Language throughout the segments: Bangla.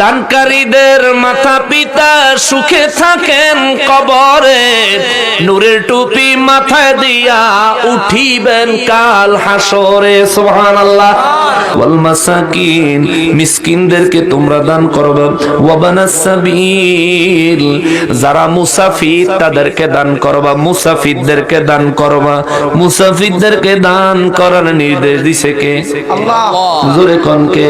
দানকারীদের মাথা পিতা সুখে থাকেন কবরে। নূরের টুপি মাথায় দিয়া উঠিবেন কাল হাসরে সুবহানাল্লাহ। তোমরা দান করবে। ওয়াবানাস সাবিল, যারা মুসাফির তাদেরকে দান করবা, মুসাফিরদেরকে দান করবা। মুসাফিরদেরকে দান করার নির্দেশ দিছে কে? জোরে কনকে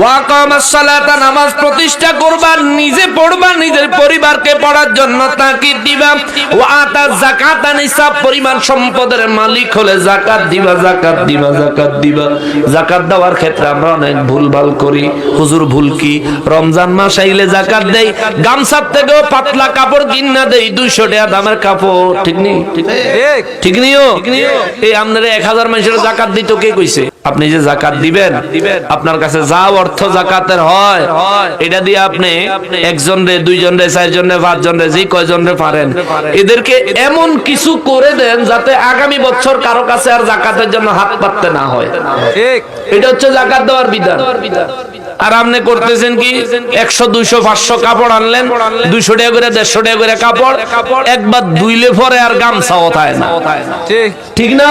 ওয়াকামাস সালাতা, নামাজ প্রতিষ্ঠা করবা, নিজে পড়বা, নিজের পরিবারকে পড়ার জন্য তাকিদ দিবা। ওয়া আতা যাকাতা, নিসাব পরিমাণ সম্পদের মালিক হলে যাকাত দিবা যাকাত দিবা যাকাত দিবা। যাকাত দেওয়ার ক্ষেত্রে আমরা অনেক ভুলভাল করি। হুজুর ভুল কি? রমজান মাস আইলে জাকাত দেই গামছার থেকেও পাতলা কাপড় না দেই 200 টাকা দামের কাপড়। ঠিক নেই ঠিক নিও? এই আপনারা এক হাজার মানুষের জাকাত দিত কে কইছে? আপনি যে জাকাত দিবেন আপনার কাছে যা অর্থ জাকাতের হয় এটা দিয়ে আপনি একজন রে দুইজন রে চারজন রে পাঁচজন রে যে কয়জন রে পারেন। এদেরকে এমন কিছু করে দেন যাতে আগামী বছর কারও কাছে আর জাকাতের জন্য হাত পাততে না হয়। ঠিক। এটা হচ্ছে জাকাত দেওয়ার বিধান। আর আপনি করতেছেন কি? একশো দুইশো পাঁচশো কাপড় আনলেন দুইশো টাকা করে দেড়শো টাকা করে কাপড় একবার ধুইলে পরে আর গামছা ওঠায় না। ঠিক। ঠিক না?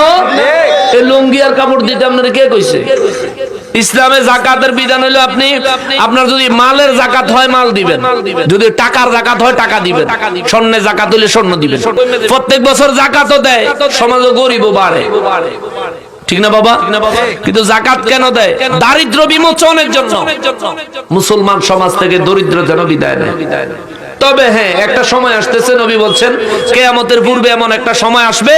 এই লুঙ্গি আর কাপড় দিতে আপনার কে কইছে? ইসলামে জাকাতের বিধান হলো আপনি, আপনার যদি মালের জাকাত হয়, মাল দিবেন। যদি টাকার জাকাত হয়, টাকা দিবেন। স্বর্ণে জাকাত হলে স্বর্ণ দিবেন। প্রত্যেক বছর জাকাতও দেয়, সমাজও গরিবও বাড়ে। ঠিক না বাবা? কিন্তু জাকাত কেন দেয়? দারিদ্র বিমোচনের জন্য। মুসলমান সমাজ থেকে দরিদ্র যেন বিদায় নেয়। তবে হ্যাঁ একটা সময় আসতেছে, নবী বলছেন, কেয়ামতের পূর্বে এমন একটা সময় আসবে,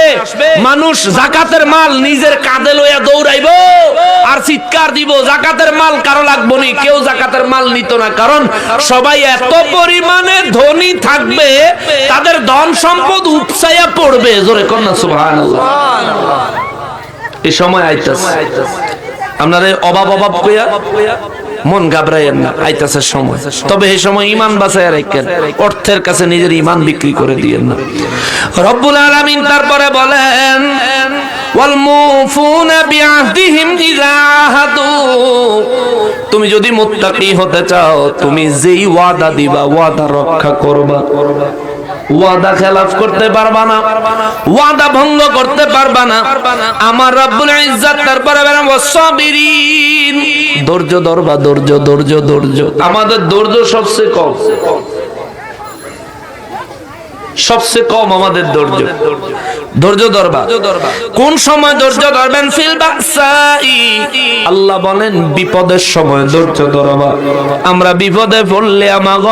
মানুষ জাকাতের মাল নিজের কাঁধে লইয়া দৌড়াইব আর চিৎকার দিব, জাকাতের মাল কারও লাগবো নি, কেউ জাকাতের মাল নিত না, কারণ সবাই এত পরিমাণে ধনী থাকবে, তাদের ধন সম্পদ উপসাইয়া পড়বে, জোরে কন্যা সুবহানাল্লাহ। এই সময় আইতাছে। আপনার অভাব অভাব কইয়া মন ঘাবড়াইয়েন না, আইতাছে সময়। তবে এই সময় ইমান বাঁচায় রাখেন, অর্থের কাছে নিজের ইমান বিক্রি করে দিয়েন না। রব্বুল আলামিন তারপরে বলেন মুফুনা বিআহদিহিম ইযা আহাদু। তুমি যদি মুত্তাকি হতে চাও, তুমি যেই ওয়াদা দিবা, ওয়াদা রক্ষা করবা। ওয়াদা খেলাফ করতে পারবা না, ওয়াদা ভঙ্গ করতে পারবা না। আমার রব্বুল ইজ্জাত তারপরে বলেন ওয়াসাবিরিন ধৈর্য ধরবা ধৈর্য ধৈর্য ধৈর্য। আমাদের ধৈর্য সবচেয়ে কম। সবচেয়ে কম আমাদের ধৈর্য। ধৈর্য ধরবা। কোন সময় ধৈর্য ধরবেন? আল্লাহ বলেন, বিপদের সময় ধৈর্য ধরবা। আমরা বিপদে পড়লে আমাগো